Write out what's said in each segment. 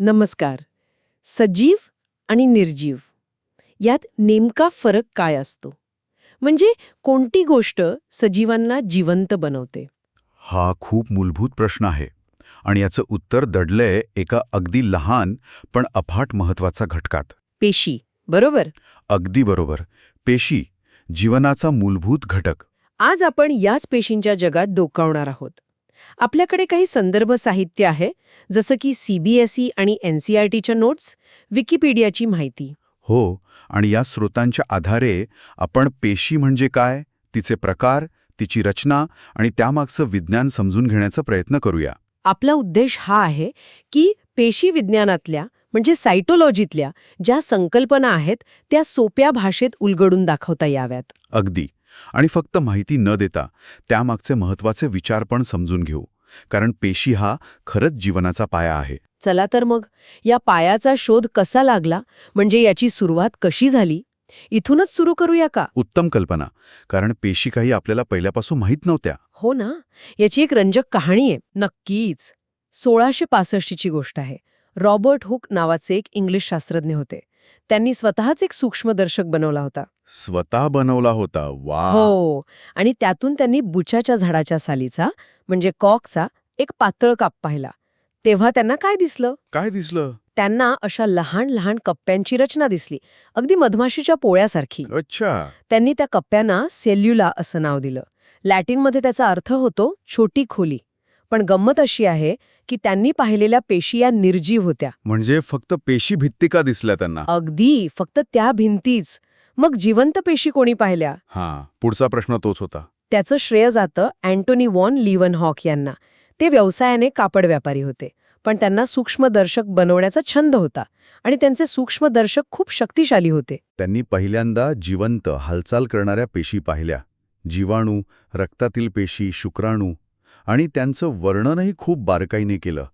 नमस्कार. सजीव आणि निर्जीव यात नेमका फरक काय असतो? म्हणजे कोणती गोष्ट सजीवांना जिवंत बनवते? हा खूप मूलभूत प्रश्न आहे आणि याचं उत्तर दडलंय एका अगदी लहान पण अफाट महत्त्वाचा घटकात. पेशी बरोबर? अगदी बरोबर. पेशी जीवनाचा मूलभूत घटक. आज आपण याच पेशींच्या जगात डोकावणार आहोत. आपल्याकडे काही संदर्भ साहित्य आहे जसं की सीबीएसई आणि एनसीआरटीच्या नोट्स विकिपीडियाची माहिती. हो आणि या स्रोतांच्या आधारे आपण पेशी म्हणजे काय तिचे प्रकार तिची रचना आणि त्यामागचं विज्ञान समजून घेण्याचा प्रयत्न करूया. आपला उद्देश हा आहे की पेशी विज्ञानातल्या म्हणजे सायटोलॉजीतल्या ज्या संकल्पना आहेत त्या सोप्या भाषेत उलगडून दाखवता याव्यात. अगदी. आणि फक्त माहिती न देता त्यामागचे महत्त्वाचे विचार पण समजून घेऊ. कारण पेशी हा खरंच जीवनाचा पाया आहे. चला तर मग या पायाचा शोध कसा लागला? म्हणजे याची सुरुवात कशी झाली? इथूनच सुरू करूया का? उत्तम कल्पना. कारण पेशी काही आपल्याला पहिल्यापासून माहीत नव्हत्या. हो ना? याची एक रंजक कहाणी आहे. नक्कीच. सोळाशे पासष्टची गोष्ट आहे. रॉबर्ट हुक नावाचे एक इंग्लिश शास्त्रज्ञ होते. त्यांनी स्वतःच एक सूक्ष्मदर्शक बनवला होता. स्वतः बनवला होता. वा! हो. आणि त्यातून त्यांनी बुचाच्या झाडाच्या सालीचा म्हणजे कॉकचा एक पातळ काप पाहिला. तेव्हा त्यांना काय दिसलं? काय दिसलं? त्यांना अशा लहान लहान कप्प्यांची रचना दिसली. अगदी मधमाशीच्या पोळ्यासारखी. अच्छा. त्यांनी त्या कप्प्यांना सेल्युला असं नाव दिलं. लॅटिनमध्ये त्याचा अर्थ होतो छोटी खोली. पण गंमत अशी आहे की त्यांनी पाहिलेल्या पेशी या निर्जीव होत्या. म्हणजे फक्त पेशी भित्तिका दिसल्या त्यांना. अगदी. फक्त त्या भिंतीच. मग जिवंत पेशी कोणी पाहिल्या? हा पुढचा प्रश्न तोच होता. त्याचं श्रेय जातं अँटोनी वॉन लिवन हॉक यांना. ते व्यवसायाने कापड व्यापारी होते पण त्यांना सूक्ष्मदर्शक बनवण्याचा छंद होता आणि त्यांचे सूक्ष्मदर्शक खूप शक्तिशाली होते. त्यांनी पहिल्यांदा जिवंत हालचाल करणाऱ्या पेशी पाहिल्या जीवाणू रक्तातील पेशी शुक्राणू आणि त्यांचं वर्णनही खूप बारकाईने केलं.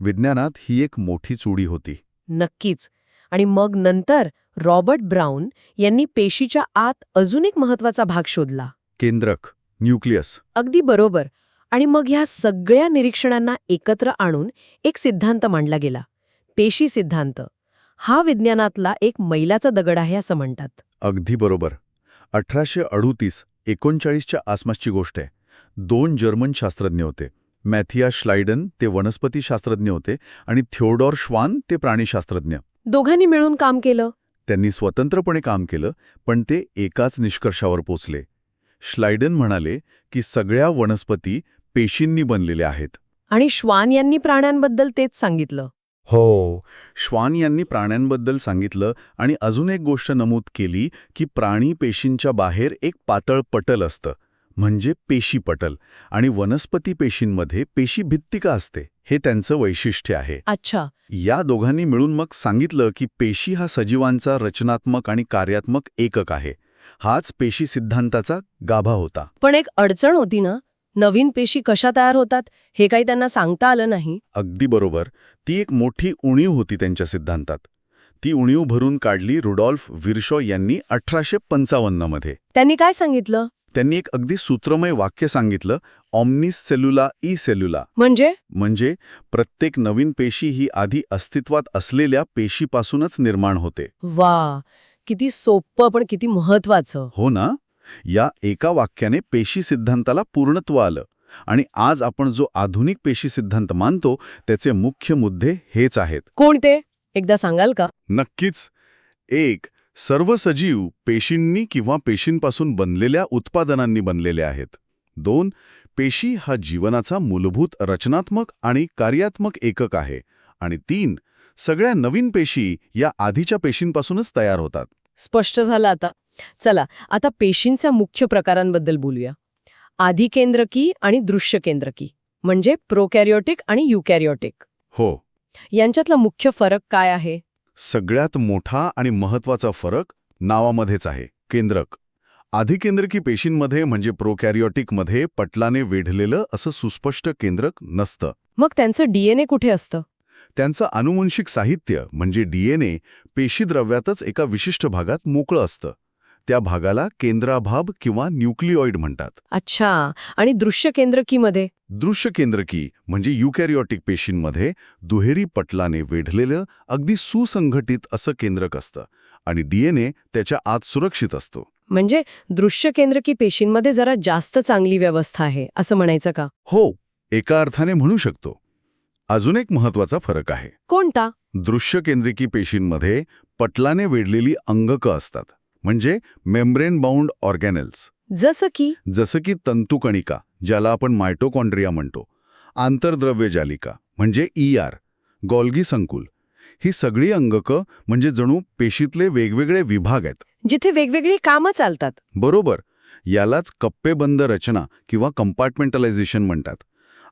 विज्ञानात ही एक मोठी चुडी होती. नक्कीच. आणि मग नंतर रॉबर्ट ब्राऊन यांनी पेशीच्या आत अजून एक महत्त्वाचा भाग शोधला. केंद्रक न्यूक्लियस. अगदी बरोबर. आणि मग ह्या सगळ्या निरीक्षणांना एकत्र आणून एक सिद्धांत मांडला गेला. पेशी सिद्धांत. हा विज्ञानातला एक मैलाचा दगड आहे असं म्हणतात. अगदी बरोबर. अठराशे अडुतीस एकोणचाळीसच्या आसपासची गोष्ट आहे. दोन जर्मन शास्त्रज्ञ होते. मॅथिया श्लायडन ते वनस्पती शास्त्रज्ञ होते आणि थिओडॉर श्वान ते प्राणीशास्त्रज्ञ. दोघांनी मिळून काम केलं. त्यांनी स्वतंत्रपणे काम केलं पण ते एकाच निष्कर्षावर पोचले. श्लायडन म्हणाले की सगळ्या वनस्पती पेशींनी बनलेल्या आहेत. आणि श्वान यांनी प्राण्यांबद्दल तेच सांगितलं. हो श्वान यांनी प्राण्यांबद्दल सांगितलं आणि अजून एक गोष्ट नमूद केली की प्राणी पेशींच्या बाहेर एक पातळ पटल असतं. म्हणजे पेशी पटल आणि वनस्पती पेशींमध्ये पेशी भित्तिका असते हे त्यांचं वैशिष्ट्य आहे. अच्छा. या दोघांनी मिळून मग सांगितलं की पेशी हा सजीवांचा रचनात्मक आणि कार्यात्मक एकक आहे. हाच पेशी सिद्धांताचा गाभा होता. पण एक अडचण होती ना? नवीन पेशी कशा तयार होतात हे काही त्यांना सांगता आलं नाही. अगदी बरोबर. ती एक मोठी उणीव होती त्यांच्या सिद्धांतात. ती उणीव भरून काढली रुडॉल्फ विरशॉ यांनी अठराशे पंचावन्नमध्ये. त्यांनी काय सांगितलं? त्यांनी एक अगदी सूत्रमय वाक्य सांगितलं ऑम्निस सेल्युला ई सेल्युला. म्हणजे? म्हणजे प्रत्येक नवीन पेशी ही आधी अस्तित्वात असलेल्या पेशीपासूनच निर्माण होते. वा किती सोपं पण किती महत्वाचं हो ना? या एका वाक्याने पेशी सिद्धांताला पूर्णत्व आलं आणि आज आपण जो आधुनिक पेशी सिद्धांत मानतो त्याचे मुख्य मुद्दे हेच आहेत. कोणते एकदा सांगाल का? नक्कीच. एक सर्व सजीव पेशींनी किंवा पेशींपासून बनलेल्या उत्पादनांनी बनलेले आहेत. दोन पेशी हा जीवनाचा मूलभूत रचनात्मक आणि कार्यात्मक एकक आहे. आणि तीन सगळ्या नवीन पेशी या आधीच्या पेशींपासूनच तयार होतात. स्पष्ट झालं आता. चला आता पेशींच्या मुख्य प्रकारांबद्दल बोलूया. आधी केंद्रकी आणि दृश्य केंद्रकी म्हणजे प्रोकॅरियोटिक आणि युकॅरियोटिक. हो. यांच्यातला मुख्य फरक काय आहे? सगळ्यात मोठा आणि महत्त्वाचा फरक नावामध्येच आहे केंद्रक. आधिकेंद्रकी पेशींमध्ये म्हणजे प्रोकॅरियोटिकमध्ये पटलाने वेढलेलं असं सुस्पष्ट केंद्रक नसतं. मग त्यांचं डीएनए कुठे असतं? त्यांचं अनुवंशिक साहित्य म्हणजे डीएनए पेशीद्रव्यातच एका विशिष्ट भागात मोकळं असतं. त्या भागाला केंद्राभाग किंवा न्यूक्लिओइड म्हणतात. अच्छा. आणि दृश्य केंद्रकीमध्ये दृश्य केंद्रकी म्हणजे युकॅरिओटिक पेशींमध्ये दुहेरी पटलाने वेढलेलं अगदी सुसंघटित असं केंद्रक असतं आणि डीएनए त्याच्या आत सुरक्षित असतो. म्हणजे दृश्य केंद्रकी पेशींमध्ये जरा जास्त चांगली व्यवस्था आहे असं म्हणायचं का? हो एका अर्थाने म्हणू शकतो. अजून एक महत्त्वाचा फरक आहे. कोणता? दृश्य केंद्रिकी पेशींमध्ये पटलाने वेढलेली अंगकं असतात. म्हणजे मेम्ब्रेन बाउंड ऑर्गॅनेल्स जसं की? जसं की तंतुकणिका ज्याला आपण मायटोकॉन्ड्रिया म्हणतो. आंतरद्रव्य जालिका म्हणजे ई आर गॉल्गी संकुल. ही सगळी अंगकं म्हणजे जणू पेशीतले वेगवेगळे विभाग आहेत. जिथे वेगवेगळी कामं चालतात. बरोबर. यालाच कप्पेबंद रचना किंवा कंपार्टमेंटलायझेशन म्हणतात.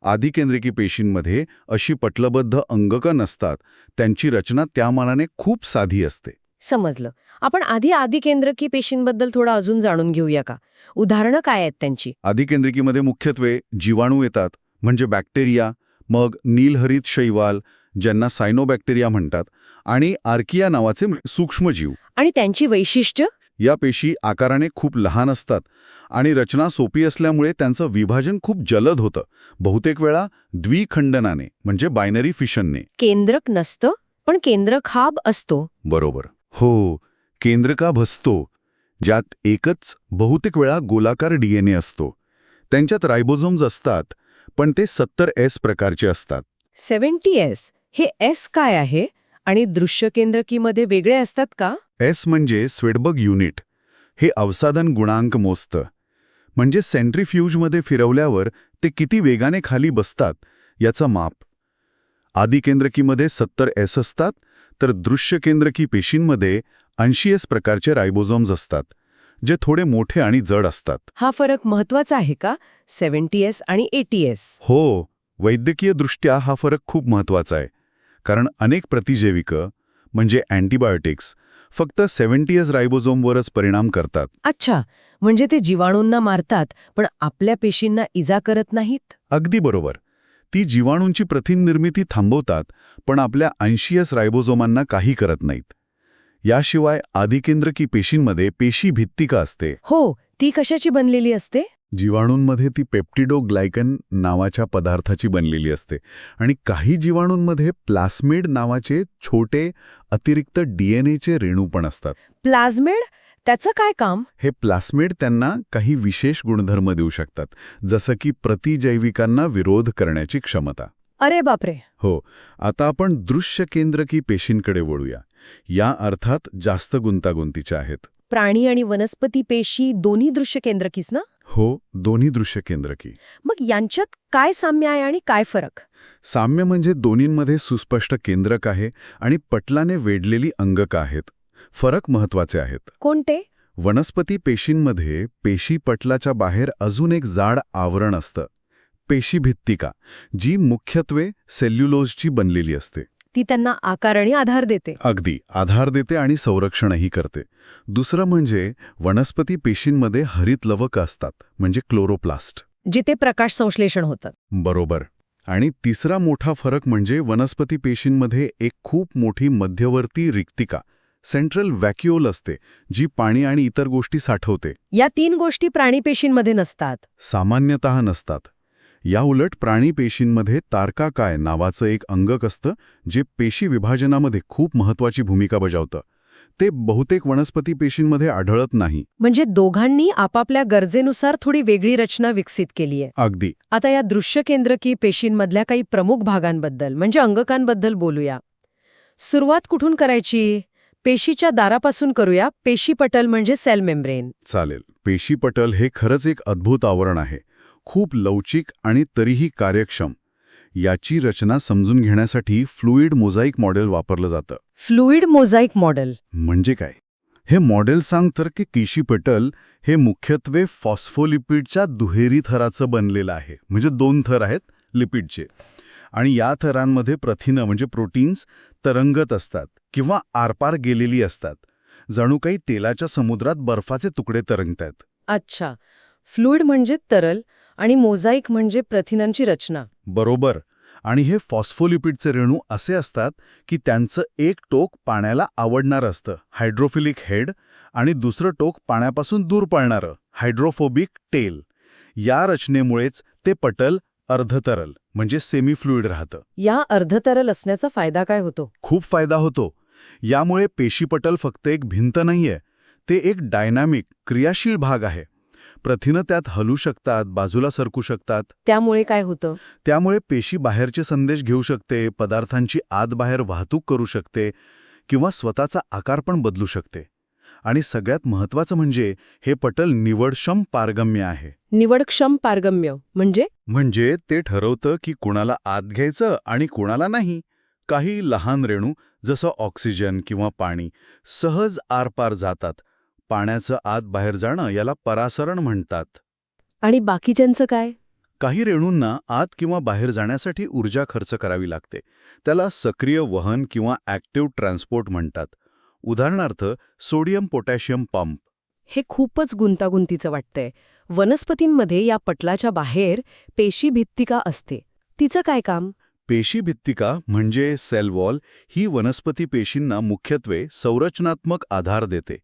आधिकेंद्रिकी पेशींमध्ये अशी पटलबद्ध अंगकं नसतात त्यांची रचना त्या मानाने खूप साधी असते. समजलं. आपण आधी आधी केंद्रकी पेशींबद्दल थोडं अजून जाणून घेऊया का? उदाहरणं काय आहेत त्यांची? आधिकेंद्रिकीमध्ये मुख्यत्वे जीवाणू येतात म्हणजे बॅक्टेरिया मग नीलहरित शैवाल ज्यांना सायनोबॅक्टेरिया म्हणतात आणि आर्किया नावाचे सूक्ष्मजीव. आणि त्यांची वैशिष्ट्य? या पेशी आकाराने खूप लहान असतात आणि रचना सोपी असल्यामुळे त्यांचं विभाजन खूप जलद होतं. बहुतेक वेळा द्विखंडनाने म्हणजे बायनरी फिशनने. केंद्रक नसतं पण केंद्रक हाब असतो. बरोबर. हो केंद्रका भसतो? ज्यात एकच बहुतेक वेळा गोलाकार डीएनए असतो. त्यांच्यात रायबोझोम्स असतात पण ते सत्तर एस प्रकारचे असतात. सेव्हन्टी एस हे एस काय आहे? आणि दृश्य केंद्रकीमध्ये वेगळे असतात का? एस म्हणजे स्वेडबग युनिट. हे अवसादन गुणांक मोजतं. म्हणजे सेंट्रीफ्यूजमध्ये फिरवल्यावर ते किती वेगाने खाली बसतात याचं माप. आदिकेंद्रकीमध्ये सत्तर एस असतात तर दृश्य केंद्रकी पेशींमध्ये ऐंशी एस प्रकारचे रायबोझोम्स असतात जे थोडे मोठे आणि जड असतात. हा फरक महत्त्वाचा आहे का? सेव्हन्टी एस आणि एटी एस हो वैद्यकीय दृष्ट्या हा फरक खूप महत्त्वाचा आहे कारण अनेक प्रतिजैविकं म्हणजे अँटीबायोटिक्स फक्त सेव्हन्टी एस रायबोझोमवरच परिणाम करतात. अच्छा म्हणजे ते जीवाणूंना मारतात पण आपल्या पेशींना इजा करत नाहीत? अगदी बरोबर. ती जीवाणूंची प्रथिननिर्मिती थांबवतात पण आपल्या ऐंशी एस रायबोझोमांना काही करत नाहीत. याशिवाय आदिकेंद्रकी पेशींमध्ये पेशी भित्तिका असते. हो ती कशाची बनलेली असते? जीवाणूंमध्ये ती पेप्टिडोग्लायकन नावाच्या पदार्थाची बनलेली असते आणि काही जीवाणूंमध्ये प्लास्मिड नावाचे छोटे अतिरिक्त डीएनएचे रेणू पण असतात. प्लाझ्मेड त्याचं काय काम? हे प्लास्मिड त्यांना काही विशेष गुणधर्म देऊ शकतात जसं की प्रतिजैविकांना विरोध करण्याची क्षमता. अरे बापरे! हो आता आपण दृश्य केंद्रकी पेशींकडे वळूया. या अर्थात जास्त गुंतागुंतीच्या आहेत. प्राणी आणि वनस्पती पेशी दोन्ही दृश्य केंद्रकीस ना? हो दोन्ही दृश्य केंद्रकी मग यांच्यात काय साम्य आहे आणि काय फरक? साम्य म्हणजे दोन्हींमध्ये सुस्पष्ट केंद्रक आहे आणि पटलाने वेढलेली अंगक आहेत. फरक महत्त्वाचे आहेत. कोणते? वनस्पती पेशींमध्ये पेशी पटलाच्या बाहेर अजून एक जाड आवरण असतं पेशीभित्तिका जी मुख्यत्वे सेल्युलोजची बनलेली असते. ती त्यांना आकार आणि आधार देते. अगदी आधार देते आणि संरक्षणही करते. दुसरं म्हणजे वनस्पती पेशींमध्ये हरित लवक असतात म्हणजे क्लोरोप्लास्ट. जिथे प्रकाश संश्लेषण होतं. बरोबर. आणि तिसरा मोठा फरक म्हणजे वनस्पती पेशींमध्ये एक खूप मोठी मध्यवर्ती रिक्तिका सेंट्रल व्हॅक्युओल असते जी पाणी आणि इतर गोष्टी साठवते. या तीन गोष्टी प्राणी पेशींमध्ये नसतात. सामान्यतः नसतात. या उलट प्राणी पेशींमध्ये तारकाकाय नावाचं एक अंगक असतं जे पेशी विभाजनामध्ये खूप महत्वाची भूमिका बजावतं. ते बहुतेक वनस्पती पेशींमध्ये आढळत नाही. म्हणजे दोघांनी आपापल्या गरजेनुसार थोडी वेगळी रचना विकसित केली आहे. अगदी. आता या दृश्य केंद्रकी पेशींमधल्या काही प्रमुख भागांबद्दल म्हणजे अंगकांबद्दल बोलूया. सुरुवात कुठून करायची? पेशीच्या दारापासून करूया पेशीपटल म्हणजे सेल मेम्ब्रेन. चालेल. पेशीपटल हे खरंच एक अद्भुत आवरण आहे. खूप लवचिक आणि तरीही कार्यक्षम. याची रचना समजून घेण्यासाठी फ्लुइड मोझाईक मॉडेल वापरलं जातं. Fluid mosaic model. म्हणजे काय? हे मॉडेल सांगतं की केशीपटल हे मुख्यत्वे फॉस्फोलिपिडच्या दुहेरी थराचं बनलेलं आहे. म्हणजे दोन थर आहेत लिपिडचे. आणि या थरांमध्ये प्रथिनं म्हणजे प्रोटीन्स तरंगत असतात किंवा आरपार गेलेली असतात. जणू काही तेलाच्या समुद्रात बर्फाचे तुकडे तरंगतायत. अच्छा. फ्लुइड म्हणजे तरल आणि मोझाईक म्हणजे प्रथिनांची रचना. बरोबर. आणि हे फॉस्फोलिपिडचे रेणू असे असतात की त्यांचं एक टोक पाण्याला आवडणारं असतं हायड्रोफिलिक हेड आणि दुसरं टोक पाण्यापासून दूर पळणारं हायड्रोफोबिक टेल. या रचनेमुळेच ते पटल अर्धतरल म्हणजे सेमीफ्लुइड राहतं. या अर्धतरल असण्याचा फायदा काय होतो? खूप फायदा होतो. यामुळे पेशीपटल फक्त एक भिंत नाहीये ते एक डायनॅमिक क्रियाशील भाग आहे. प्रथिनं त्यात हलू शकतात बाजूला सरकू शकतात. त्यामुळे काय होतं? त्यामुळे पेशी बाहेरचे संदेश घेऊ शकते पदार्थांची आतबाहेर वाहतूक करू शकते किंवा स्वतःचा आकार पण बदलू शकते. आणि सगळ्यात महत्त्वाचं म्हणजे हे पटल निवडक्षम पारगम्य आहे. निवडक्षम पारगम्य म्हणजे? म्हणजे ते ठरवतं की कुणाला आत घ्यायचं आणि कुणाला नाही. काही लहान रेणू जसं ऑक्सिजन किंवा पाणी सहज आरपार जातात. पाण्याचं आत बाहेर जाणं याला परासरण म्हणतात. आणि बाकीच्यांचं काय? काही रेणूंना आत किंवा बाहेर जाण्यासाठी ऊर्जा खर्च करावी लागते. त्याला सक्रिय वहन किंवा ॲक्टिव्ह ट्रान्सपोर्ट म्हणतात. उदाहरणार्थ सोडियम पोटॅशियम पंप. हे खूपच गुंतागुंतीचं वाटतंय. वनस्पतींमध्ये या पटलाच्या बाहेर पेशी भित्तिका असते. तिचं काय काम? पेशी भित्तिका म्हणजे सेल वॉल ही वनस्पती पेशींना मुख्यत्वे संरचनात्मक आधार देते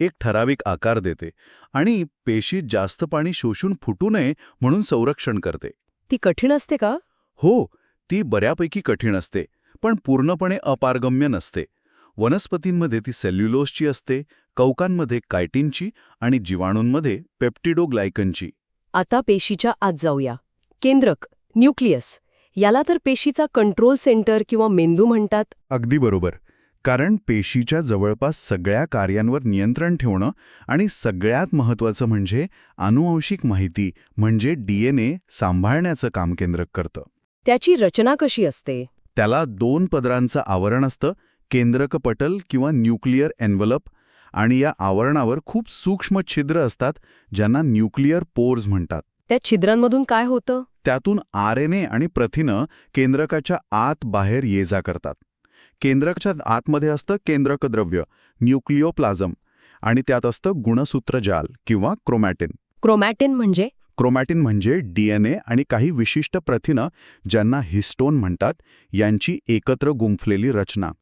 एक ठराविक आकार देते आणि पेशी जास्त पाणी शोषून फुटू नये म्हणून संरक्षण करते. ती कठीण असते का? हो ती बऱ्यापैकी कठीण असते पण पूर्णपणे अपारगम्य नसते. वनस्पतींमध्ये ती सेल्युलोजची असते कौकांमध्ये कायटिनची आणि जीवाणूंमध्ये पेप्टिडोग्लायकनची. आता पेशीच्या आत जाऊया. केंद्रक न्यूक्लियस. याला तर पेशीचा कंट्रोल सेंटर किंवा मेंदू म्हणतात. अगदी बरोबर. कारण पेशीच्या जवळपास सगळ्या कार्यांवर नियंत्रण ठेवणं आणि सगळ्यात महत्त्वाचं म्हणजे आनुवंशिक माहिती म्हणजे डीएनए सांभाळण्याचं काम केंद्रक करतं. त्याची रचना कशी असते? त्याला दोन पदरांचं आवरण असतं केंद्रक पटल किंवा न्यूक्लिअर एन्व्हलप आणि या आवरणावर खूप सूक्ष्म छिद्र असतात ज्यांना न्यूक्लिअर पोर्स म्हणतात. त्या छिद्रांमधून काय होतं? त्यातून आर एन ए आणि प्रथिनं केंद्रकाच्या आत बाहेर ये जा करतात. केंद्रकाच्या आतमध्ये असतं केंद्रक द्रव्य न्यूक्लिओप्लाझम आणि त्यात असतं गुणसूत्रजाल किंवा क्रोमॅटिन. क्रोमॅटिन म्हणजे? क्रोमॅटिन म्हणजे डीएनए आणि काही विशिष्ट प्रथिनं ज्यांना हिस्टोन म्हणतात यांची एकत्र गुंफलेली रचना.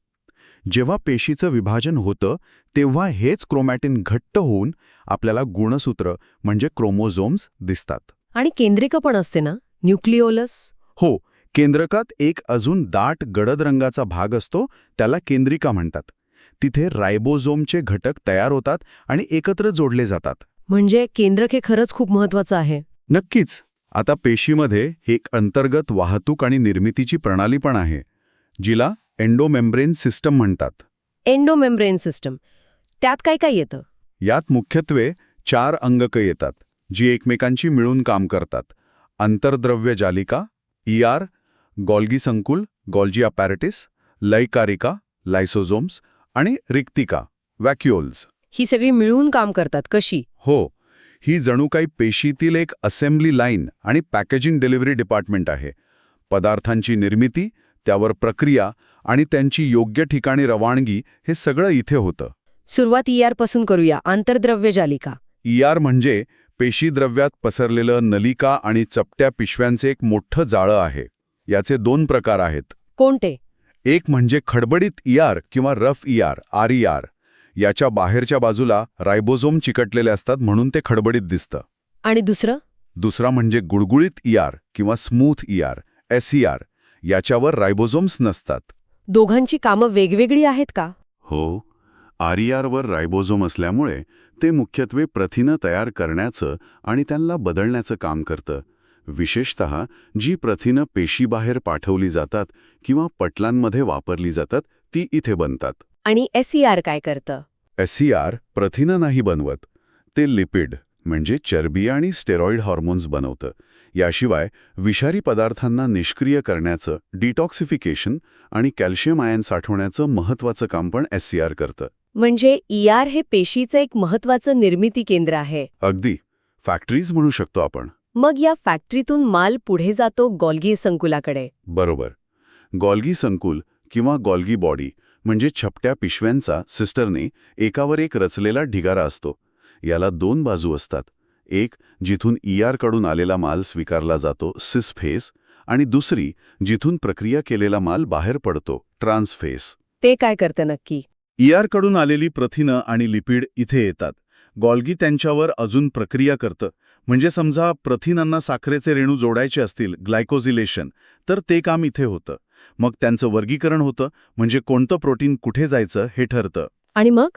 जेव्हा पेशीचं विभाजन होतं तेव्हा हेच क्रोमॅटिन घट्ट होऊन आपल्याला गुणसूत्र म्हणजे क्रोमोझोम्स दिसतात. आणि केंद्रिक पण असते ना? न्यूक्लिओलस हो केंद्रकात एक अजून दाट गडद रंगाचा भाग असतो त्याला केंद्रिका म्हणतात. तिथे रायबोझोमचे घटक तयार होतात आणि एकत्र जोडले जातात. म्हणजे केंद्रक हे खरंच खूप महत्वाचं आहे. नक्कीच. आता पेशीमध्ये एक अंतर्गत वाहतूक आणि निर्मितीची प्रणाली पण आहे जिला एंडोमेम्ब्रेन सिस्टम म्हणतात. Endomembrane system. त्यात काय काय येतं? यात मुख्यत्वे चार अंगक येतात जी एकमेकांशी मिळून काम करतात. आंतरद्रव्य जालिका ईआर गॉल्गी संकुल गॉल्जी अपॅरेटिस लैकारिका लायसोझोम्स आणि रिक्तिका वॅक्युओल्स. ही सगळी मिळून काम करतात कशी? हो ही जणू काही पेशीतील एक असेंब्ली लाईन आणि पॅकेजिंग डिलिव्हरी डिपार्टमेंट आहे. पदार्थांची निर्मिती त्यावर प्रक्रिया आणि त्यांची योग्य ठिकाणी रवानगी हे सगळं इथे होतं. सुरुवात ईआरपासून करूया. आंतरद्रव्य जालिका. ईआर म्हणजे पेशीद्रव्यात पसरलेलं नलिका आणि चपट्या पिशव्यांचे एक मोठं जाळं आहे. याचे दोन प्रकार आहेत. कोणते? एक म्हणजे खडबडीत ईआर किंवा रफ ईआर आरईआर याच्या बाहेरच्या बाजूला रायबोझोम चिकटलेले असतात म्हणून ते खडबडीत दिसतं. आणि दुसरं? दुसरा म्हणजे गुळगुळीत ईआर किंवा स्मूथ ईआर एसईआर याच्यावर रायबोझोम्स नसतात. दोघांची कामं वेगवेगळी आहेत का? हो. आरईआरवर रायबोझोम असल्यामुळे ते मुख्यत्वे प्रथिनं तयार करण्याचं आणि त्यांना बदलण्याचं काम करतं. विशेषत जी प्रथिनं पेशीबाहेर पाठवली जातात किंवा पटलांमध्ये वापरली जातात ती इथे बनतात. आणि एसईआर काय करतं? एसईआर प्रथिनं नाही बनवत. ते लिपिड म्हणजे चरबी आणि स्टेरॉइड हॉर्मोन्स बनवतं. याशिवाय विषारी पदार्थांना निष्क्रिय करण्याचं डिटॉक्सिफिकेशन आणि कॅल्शियम आयन साठवण्याचं महत्त्वाचं काम पण एससीआर करतं. म्हणजे ईआर हे पेशीचं एक महत्वाचं निर्मिती केंद्र आहे. अगदी. फॅक्टरीज म्हणू शकतो आपण. मग या फॅक्टरीतून माल पुढे जातो गॉल्गी संकुलाकडे. बरोबर. गॉल्गी संकुल किंवा गॉल्गी बॉडी म्हणजे छपट्या पिशव्यांचा सिस्टरने एकावर एक रचलेला ढिगारा असतो. याला दोन बाजू असतात. एक जिथून ईआरकडून आलेला माल स्वीकारला जातो सिस फेस आणि दुसरी जिथून प्रक्रिया केलेला माल बाहेर पडतो ट्रान्सफेस ते काय करतं नक्की? ईआरकडून आलेली प्रथिनं आणि लिपिड इथे येतात. गॉल्गी त्यांच्यावर अजून प्रक्रिया करतं. म्हणजे समजा प्रथिनांना साखरेचे रेणू जोडायचे असतील ग्लायकोझिलेशन तर ते काम इथे होतं. मग त्यांचं वर्गीकरण होतं म्हणजे कोणतं प्रोटीन कुठे जायचं हे ठरतं. आणि मग?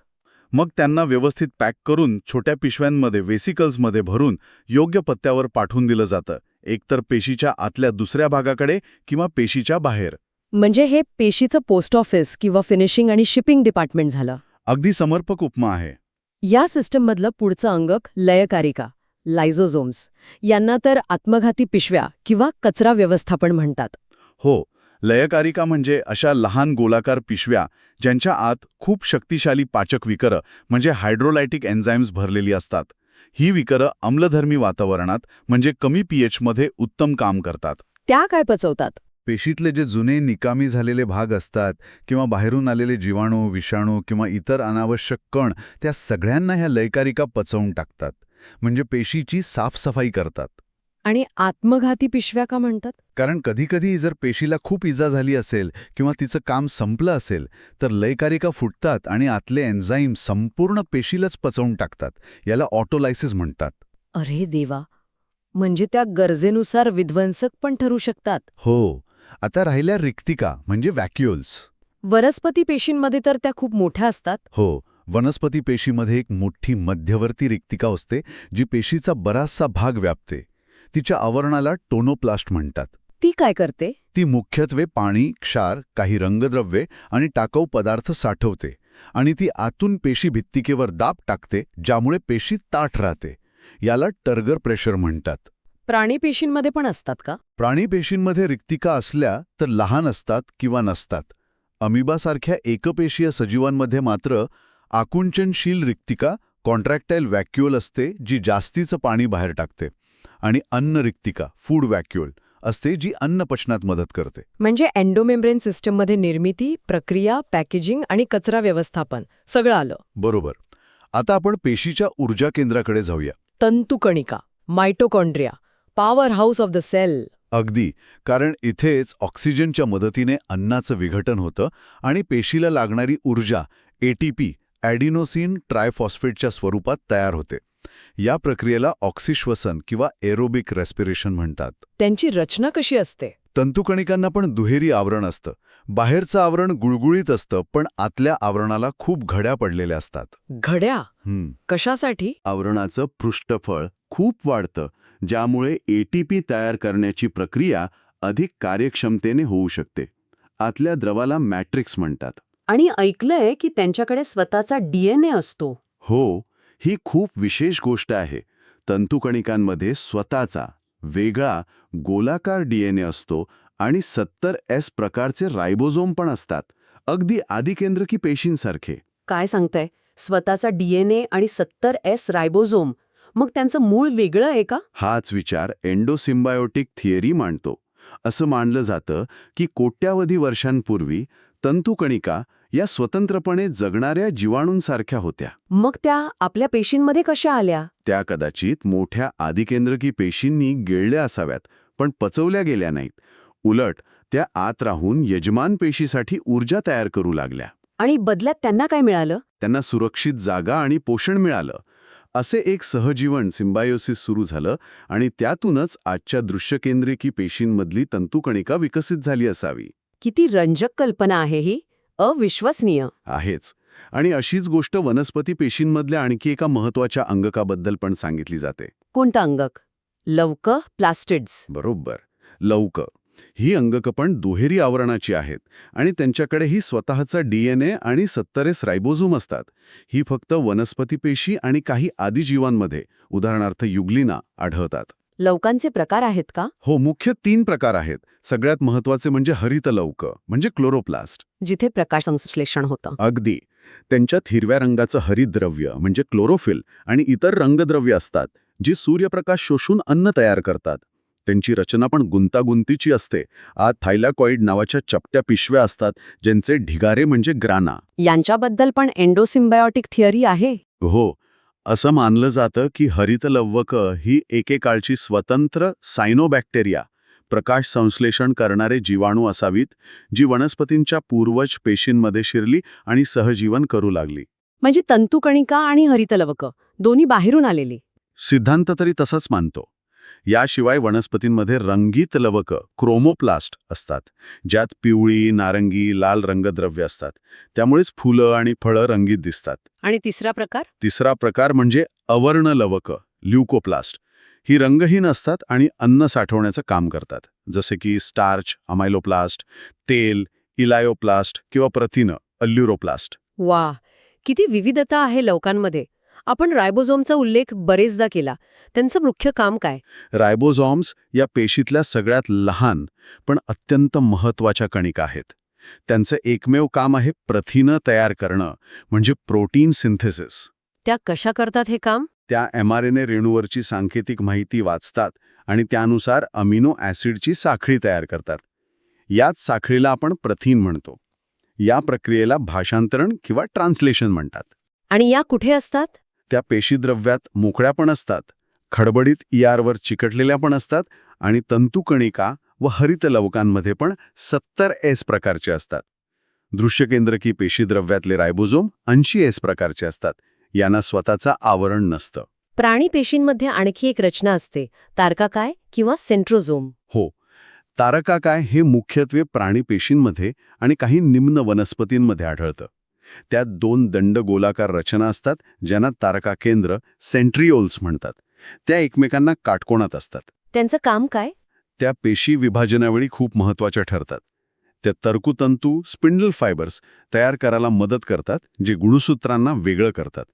मग त्यांना व्यवस्थित पॅक करून छोट्या पिशव्यांमध्ये वेसिकल्समध्ये भरून योग्य पत्त्यावर पाठवून दिलं जातं. एकतर पेशीच्या आतल्या दुसऱ्या भागाकडे किंवा पेशीच्या बाहेर. म्हणजे हे पेशीचं पोस्ट ऑफिस किंवा फिनिशिंग आणि शिपिंग डिपार्टमेंट झालं. अगदी समर्पक उपमा आहे. या सिस्टममधलं पुढचं अंगक लयकारिका लायझोझोम्स. यांना तर आत्मघाती पिशव्या किंवा कचरा व्यवस्थापन म्हणतात. हो लयकारिका म्हणजे अशा लहान गोलाकार पिशव्या ज्यांच्या आत खूप शक्तिशाली पाचक विकरं म्हणजे हायड्रोलायटिक एन्झाईम्स भरलेली असतात. ही विकरं अम्लधर्मी वातावरणात म्हणजे कमी पीएचमध्ये उत्तम काम करतात. त्या काय पचवतात? पेशीतले जे जुने निकामी झालेले भाग असतात किंवा बाहेरून आलेले जीवाणू विषाणू किंवा इतर अनावश्यक कण त्या सगळ्यांना ह्या लयकारिका पचवून टाकतात. म्हणजे पेशीची साफसफाई करतात. आणि आत्मघाती पिशव्या का म्हणतात? कारण कधीकधी जर पेशीला खूप इजा झाली असेल किंवा तिचं काम संपलं असेल तर लयकारिका फुटतात आणि आतले एन्झाईम संपूर्ण पेशीलाच पचवून टाकतात. याला ऑटोलायसिस म्हणतात. अरे देवा! म्हणजे त्या गरजेनुसार विध्वंसक पण ठरू शकतात. हो. आता राहिल्या रिक्तिका म्हणजे वॅक्युल्स वनस्पती पेशींमध्ये तर त्या खूप मोठ्या असतात. हो. वनस्पती पेशीमध्ये एक मोठी मध्यवर्ती रिक्तिका असते जी पेशीचा बराचसा भाग व्यापते. तिच्या आवरणाला टोनोप्लास्ट म्हणतात. ती काय करते? ती मुख्यत्वे पाणी क्षार काही रंगद्रव्ये आणि टाकाऊ पदार्थ साठवते आणि ती आतून पेशी भित्तिकेवर दाब टाकते ज्यामुळे पेशी ताठ राहते. याला टर्गर प्रेशर म्हणतात. प्राणी पेशींमध्ये पण असतात का? प्राणी पेशींमध्ये रिक्तिका असल्या तर लहान असतात किंवा नसतात. अमिबासारख्या एकपेशीय सजीवांमध्ये मात्र आकुंचनशील रिक्तिका कॉन्ट्रॅक्टाईल वॅक्युअल असते जी जास्तीचं पाणी बाहेर टाकते. आणि अन्न रिक्तिका फूड वॅक्युअल असते जी अन्न पचनात मदत करते. म्हणजे एन्डोमेम्ब्रेन सिस्टममध्ये निर्मिती प्रक्रिया पॅकेजिंग आणि कचरा व्यवस्थापन सगळं आलं. बरोबर. आता आपण पेशीच्या ऊर्जा केंद्राकडे जाऊया. तंतुकणिका mitochondria power house of the cell अगदी. कारण इथेच ऑक्सिजनच्या मदतीने अन्नाचं विघटन होतं आणि पेशीला लागणारी ऊर्जा एटीपी ॲडिनोसिन ट्रायफॉस्फेटच्या स्वरूपात तयार होते. या प्रक्रियेला ऑक्सिश्वसन किंवा एरोबिक रेस्पिरेशन म्हणतात. त्यांची रचना कशी असते? तंतुकणिकांना पण दुहेरी आवरण असतं. बाहेरचं आवरण गुळगुळीत असतं पण आतल्या आवरणाला खूप घड्या पडलेल्या असतात. घड्या? कशासाठी? आवरणाचं पृष्ठफळ खूप वाढतं ज्यामुळे एटीपी तयार करण्याची प्रक्रिया अधिक कार्यक्षमतेने होऊ शकते. आतल्या द्रवाला मॅट्रिक्स म्हणतात. आणि ऐकलंय की त्यांच्याकडे स्वतःचा डीएनए असतो. हो ही खूप विशेष गोष्ट आहे. तंतुकणिकांमध्ये स्वतःचा वेगळा गोलाकार डीएनए असतो आणि सत्तर एस प्रकारचे रायबोझोम पण असतात अगदी आदिकेंद्रकी पेशींसारखे. काय सांगताय? स्वतःचा डीएनए आणि सत्तर एस रायबोझोम मग त्यांचं मूळ वेगळं आहे का? हाच विचार एंडोसिम्बायोटिक थिअरी मांडतो. असं मानलं जातं की कोट्यावधी वर्षांपूर्वी तंतुकणिका या स्वतंत्रपणे जगणाऱ्या जीवाणूंसारख्या होत्या. मग त्या आपल्या पेशींमध्ये कशा आल्या? त्या कदाचित मोठ्या आदिकेंद्रकी पेशींनी गिळल्या असाव्यात पण पचवल्या गेल्या नाहीत. उलट त्या आत राहून यजमान पेशीसाठी ऊर्जा तयार करू लागल्या. आणि बदल्यात त्यांना काय मिळालं? त्यांना सुरक्षित जागा आणि पोषण मिळालं. असे एक सहजीवन सिम्बायोसिस सुरू झालं आणि त्यातूनच आजच्या दृश्यकेंद्रिकी पेशींमधली तंतुकणिका विकसित झाली असावी. किती रंजक कल्पना आहे ही. अविश्वसनीय. आहेच. आणि अशीच गोष्ट वनस्पती पेशींमधल्या आणखी एका महत्त्वाच्या अंगकाबद्दल पण सांगितली जाते. कोणतं अंगक? लवक प्लास्टिड्स? बरोबर. लवक. ही अंगकं पण दुहेरी आवरणाची आहेत आणि त्यांच्याकडेही स्वतःचा डीएनए आणि सत्तरेस रायबोझोम असतात. ही फक्त वनस्पती पेशी आणि काही आदिजीवांमध्ये उदाहरणार्थ युग्लिना आढळतात. लवकांचे प्रकार आहेत का? हो मुख्य तीन प्रकार आहेत. सगळ्यात महत्त्वाचे म्हणजे हरित लवक म्हणजे क्लोरोप्लास्ट. जिथे प्रकाश संश्लेषण होतं. अगदी. त्यांच्यात हिरव्या रंगाचं हरितद्रव्य म्हणजे क्लोरोफिल आणि इतर रंगद्रव्य असतात जी सूर्यप्रकाश शोषून अन्न तयार करतात. त्यांची रचना पण गुंतागुंतीची असते. आत थायलॅकॉइड नावाच्या चपट्या पिशव्या असतात ज्यांचे ढिगारे म्हणजे ग्राना. यांच्याबद्दल पण एंडोसिम्बायोटिक थिअरी आहे? हो. असं मानलं जातं की हरितलव्वक ही एकेकाळची स्वतंत्र सायनोबॅक्टेरिया प्रकाश संश्लेषण करणारे जीवाणू असावीत जी वनस्पतींच्या पूर्वज पेशींमध्ये शिरली आणि सहजीवन करू लागली. म्हणजे तंतुकणिका आणि हरितलवक दोन्ही बाहेरून आलेली. सिद्धांत तरी तसंच मानतो. याशिवाय वनस्पतींमध्ये रंगीत लवक क्रोमोप्लास्ट असतात ज्यात पिवळी नारंगी लाल रंगद्रव्य असतात. त्यामुळेच फुलं आणि फळं रंगीत दिसतात. आणि तिसरा प्रकार? तिसरा प्रकार म्हणजे अवर्ण लवक ल्युकोप्लास्ट. ही रंगहीन असतात आणि अन्न साठवण्याचं काम करतात जसे की स्टार्च अमायलोप्लास्ट तेल इलायोप्लास्ट किंवा प्रथिनं अल्युरोप्लास्ट. वा किती विविधता आहे लवकांमध्ये आपण रायबोझोमचा उल्लेख बरेचदा केला. त्यांचं मुख्य काम काय? रायबोझॉम्स या पेशीतल्या सगळ्यात लहान पण अत्यंत महत्त्वाच्या कणिका आहेत. त्यांचं एकमेव काम आहे प्रथिनं तयार करणं म्हणजे प्रोटीन सिंथेसिस. त्या कशा करतात हे काम? त्या एम आर एन ए रेणूवरची सांकेतिक माहिती वाचतात आणि त्यानुसार अमिनो ॲसिडची साखळी तयार करतात. याच साखळीला आपण प्रथिन म्हणतो. या प्रक्रियेला भाषांतरण किंवा ट्रान्सलेशन म्हणतात. आणि या कुठे असतात? त्या पेशीद्रव्यात मोकळ्या पण असतात खडबडीत इआरवर चिकटलेल्या पण असतात आणि तंतुकणिका व हरित लवकांमध्ये पण सत्तर एस प्रकारचे असतात. दृश्यकेंद्रकी पेशीद्रव्यातले रायबोझोम ऐंशी एस प्रकारचे असतात यांना स्वतःचा आवरण नसतं. प्राणी पेशींमध्ये आणखी एक रचना असते तारका काय किंवा सेंट्रोझोम? हो तारका काय हे मुख्यत्वे प्राणी पेशींमध्ये आणि काही निम्न वनस्पतींमध्ये आढळतं. त्यात दोन दंड गोलाकार रचना असतात ज्यांना तारका केंद्र सेंट्रिओल्स म्हणतात. त्या एकमेकांना काटकोणात असतात. त्यांचं काम काय? त्या पेशी विभाजनावेळी खूप महत्त्वाच्या ठरतात. त्या तर्कुतंतू स्पिंडल फायबर्स तयार करायला मदत करतात जे गुणसूत्रांना वेगळं करतात.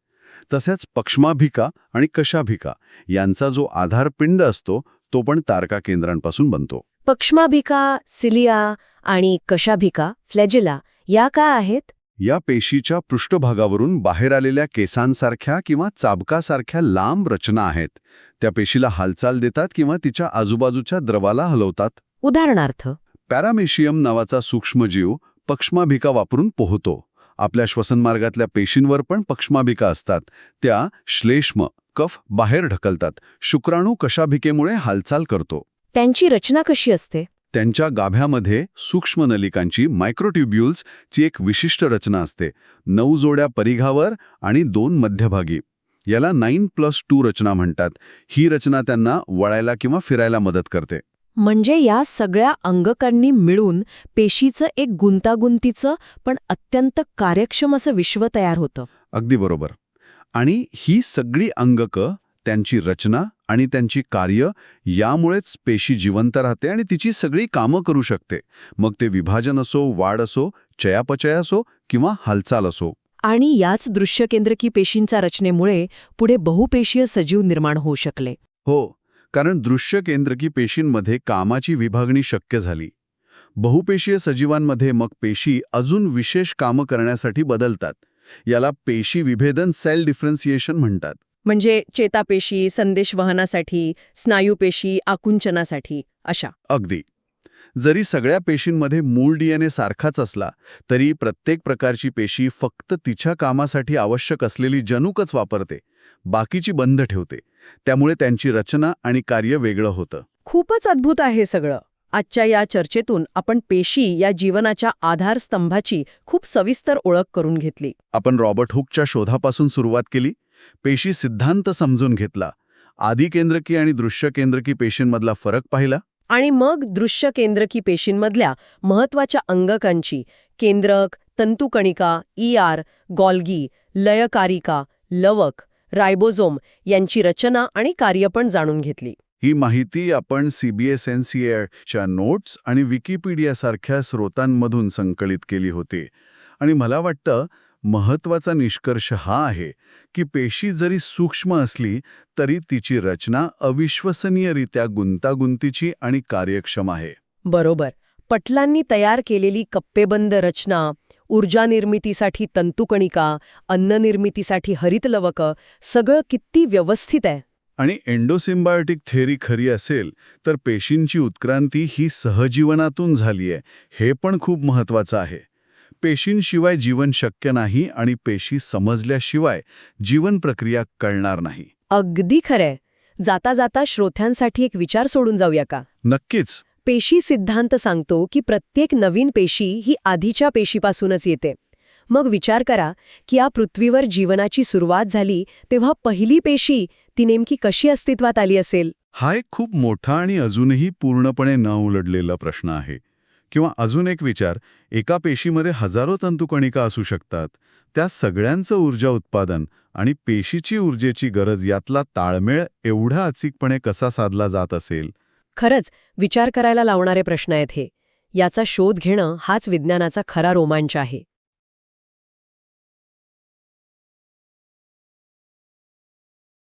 तसेच पक्ष्माभिका आणि कशाभिका यांचा जो आधारपिंड असतो तो पण तारका केंद्रांपासून बनतो. पक्ष्माभिका सिलिया आणि कशाभिका फ्लॅजिला या काय आहेत? या पेशीच्या पृष्ठभागावरून बाहेर आलेल्या केसांसारख्या किंवा चाबकासारख्या लांब रचना आहेत. त्या पेशीला हालचाल देतात किंवा तिच्या आजूबाजूच्या द्रवाला हलवतात. उदाहरणार्थ पॅरामेशियम नावाचा सूक्ष्मजीव पक्ष्माभिका वापरून पोहतो. आपल्या श्वसनमार्गातल्या पेशींवर पण पक्ष्माभिका असतात. त्या श्लेष्म कफ बाहेर ढकलतात. शुक्राणू कशाभिकेमुळे हालचाल करतो? त्यांची रचना कशी असते? त्यांच्या गाभ्यामध्ये सूक्ष्म नलिकांची मायक्रोट्युब्युल्स ची एक विशिष्ट रचना असते. नऊ जोड्या परिघावर आणि दोन मध्यभागी. याला नाईन प्लस टू रचना म्हणतात. ही रचना त्यांना वळायला किंवा फिरायला मदत करते. म्हणजे या सगळ्या अंगकांनी मिळून पेशीचं एक गुंतागुंतीचं पण अत्यंत कार्यक्षम असं विश्व तयार होतं. अगदी बरोबर. आणि ही सगळी अंगक त्यांची रचना आणि त्यांची कार्य यामुळेच पेशी जिवंत राहते आणि तिची सगळी कामं करू शकते. मग ते विभाजन असो वाढ असो चयापचय असो किंवा हालचाल असो. आणि याच दृश्यकेंद्रकी पेशींच्या रचनेमुळे पुढे बहुपेशीय सजीव निर्माण होऊ शकले. हो कारण दृश्य केंद्रकी पेशींमध्ये कामाची विभागणी शक्य झाली. बहुपेशीय सजीवांमध्ये मग पेशी अजून विशेष कामं करण्यासाठी बदलतात. याला पेशी विभेदन सेल डिफरन्सिएशन म्हणतात. म्हणजे चेतापेशी संदेशवहनासाठी स्नायूपेशी आकुंचनासाठी अशा. अगदी. जरी सगळ्या पेशींमध्ये मूळ डीएनए सारखाच असला तरी प्रत्येक प्रकारची पेशी फक्त तिच्या कामासाठी आवश्यक असलेली जनुकच वापरते बाकीची बंद ठेवते. त्यामुळे त्यांची रचना आणि कार्य वेगळं होतं. खूपच अद्भुत आहे सगळं. आजच्या या चर्चेतून आपण पेशी या जीवनाच्या आधारस्तंभाची खूप सविस्तर ओळख करून घेतली. आपण रॉबर्ट हुकच्या शोधापासून सुरुवात केली पेशी सिद्धांत समजून घेतला. आदी केंद्रकी आणि दृश्य केंद्रकी पेशींमधला फरक पाहिला? आणि मग दृश्य केंद्रकी पेशींमधल्या महत्त्वाच्या अंगकांची केंद्रक तंतुकणिका ईआर गॉल्गी लयकारिका लवक रायबोझोम यांची रचना आणि कार्य पण जाणून घेतली. ही माहिती आपण सीबीएसएनसीएच्या नोट्स आणि विकिपीडियासारख्या स्रोतांमधून संकलित केली होती. आणि मला वाटतं महत्त्वाचा निष्कर्ष हा आहे की पेशी जरी सूक्ष्म असली तरी तिची रचना अविश्वसनीयरित्या गुंतागुंतीची आणि कार्यक्षम आहे. बरोबर. पटलांनी तयार केलेली कप्पेबंद रचना ऊर्जा निर्मितीसाठी तंतुकणिका अन्न निर्मितीसाठी हरितलवक सगळं किती व्यवस्थित आहे. आणि एंडोसिम्बायोटिक थेअरी खरी असेल तर पेशींची उत्क्रांती ही सहजीवनातून झाली आहे हे पण खूप महत्वाचं आहे. पेशींशिवाय जीवन शक्य नाही आणि पेशी समजल्याशिवाय जीवन प्रक्रिया कळणार नाही. अगदी खरंय. जाता जाता श्रोत्यांसाठी एक विचार सोडून जाऊया का? नक्कीच. पेशी सिद्धांत सांगतो की प्रत्येक नवीन पेशी ही आधीच्या पेशीपासूनच येते. मग विचार करा की या पृथ्वीवर जीवनाची सुरुवात झाली तेव्हा पहिली पेशी ती नेमकी कशी अस्तित्वात आली असेल? हा एक खूप मोठा आणि अजूनही पूर्णपणे न उलटलेला प्रश्न आहे. किंवा अजून एक विचार एका पेशीमध्ये हजारो तंतुकणिका असू शकतात. त्या सगळ्यांचं ऊर्जा उत्पादन आणि पेशीची ऊर्जेची गरज यातला ताळमेळ एवढा अचूकपणे कसा साधला जात असेल? खरंच विचार करायला लावणारे प्रश्न आहेत हे. याचा शोध घेणं हाच विज्ञानाचा खरा रोमांच आहे.